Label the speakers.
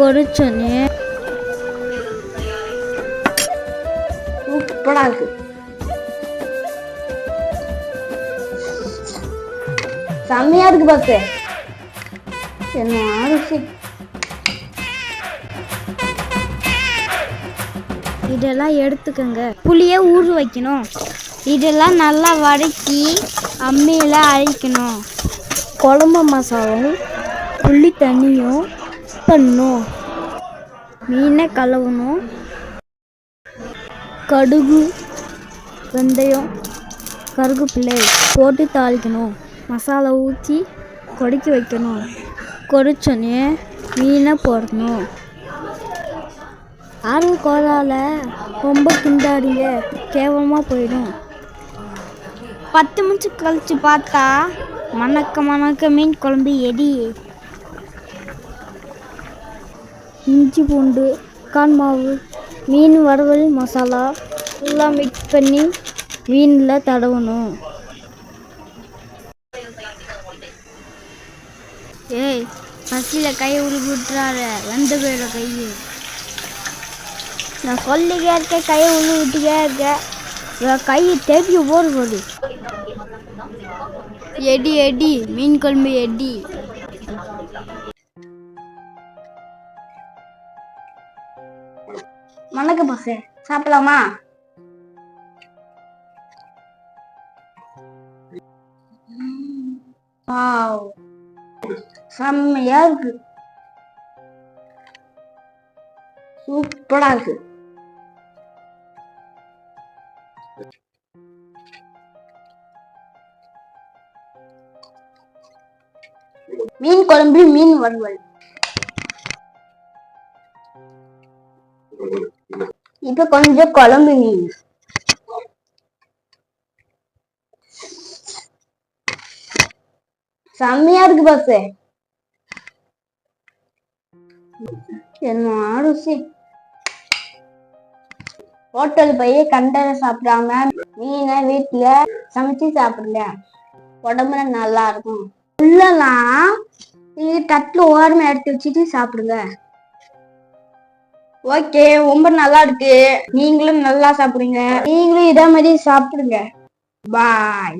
Speaker 1: பொரிச்சோன்னே
Speaker 2: சூப்பரா இருக்கு செம்மையா இருக்கு பாத்து என்ன ருசி
Speaker 1: இதெல்லாம் எடுத்துக்கோங்க. புளியை ஊற வைக்கணும். இதெல்லாம் நல்லா வதக்கி அம்மியில் அரைக்கணும். குழம்பு மசாலாவும் புளி தண்ணியும் பண்ணணும் மீனை கழுவணும் கடுகு வெந்தயம் கருகுப்பிள்ளை போட்டு தாளிக்கணும். மசாலா ஊற்றி கொதிக்க வைக்கணும். கொதிச்சோன்னே மீனை போடணும். ஆறு கோதால ரொம்ப கிண்டாடிங்க கேவலமாக போயிடும். பத்து நிமிஷம் கழிச்சு பார்த்தா மணக்க மணக்க மீன் குழம்பு எடி இஞ்சி பூண்டு கான் மாவு மீன் வறுவல் மசாலா எல்லாம் மிக்ஸ் பண்ணி மீனில் தடவணும். ஏய் பசியில் கையை உருவிட்டுறார வெந்த போயிட கை நான் சொல்லிக்கே இருக்கேன் கையை உள்ள விட்டுக்கே இருக்கேன் கையை தேப்பி போடு போடு. எடி எடி மீன் குழம்பு எடி.
Speaker 2: வணக்கம் பாசே சாப்பிடலாமா? செம்மையா இருக்கு. சூப்பரா இருக்கு. மீன் குழம்பு மீன் வறுவல். இப்ப கொஞ்சம் குழம்பு மீன் செம்மையா இருக்கு பாஸ் என்ன ருசி ஹோட்டல் போய் கண்டதை சாப்பிடாம மீனை வீட்டுல சமைச்சு சாப்பிடுங்க. உடம்புல நல்லா இருக்கும். உள்ளலாம் நீங்க தட்டுல ஓரமா எடுத்து வச்சுட்டு சாப்பிடுங்க. ஓகே ரொம்ப நல்லா இருக்கு. நீங்களும் நல்லா சாப்பிடுங்க. நீங்களும் இதே மாதிரி சாப்பிடுங்க. பாய்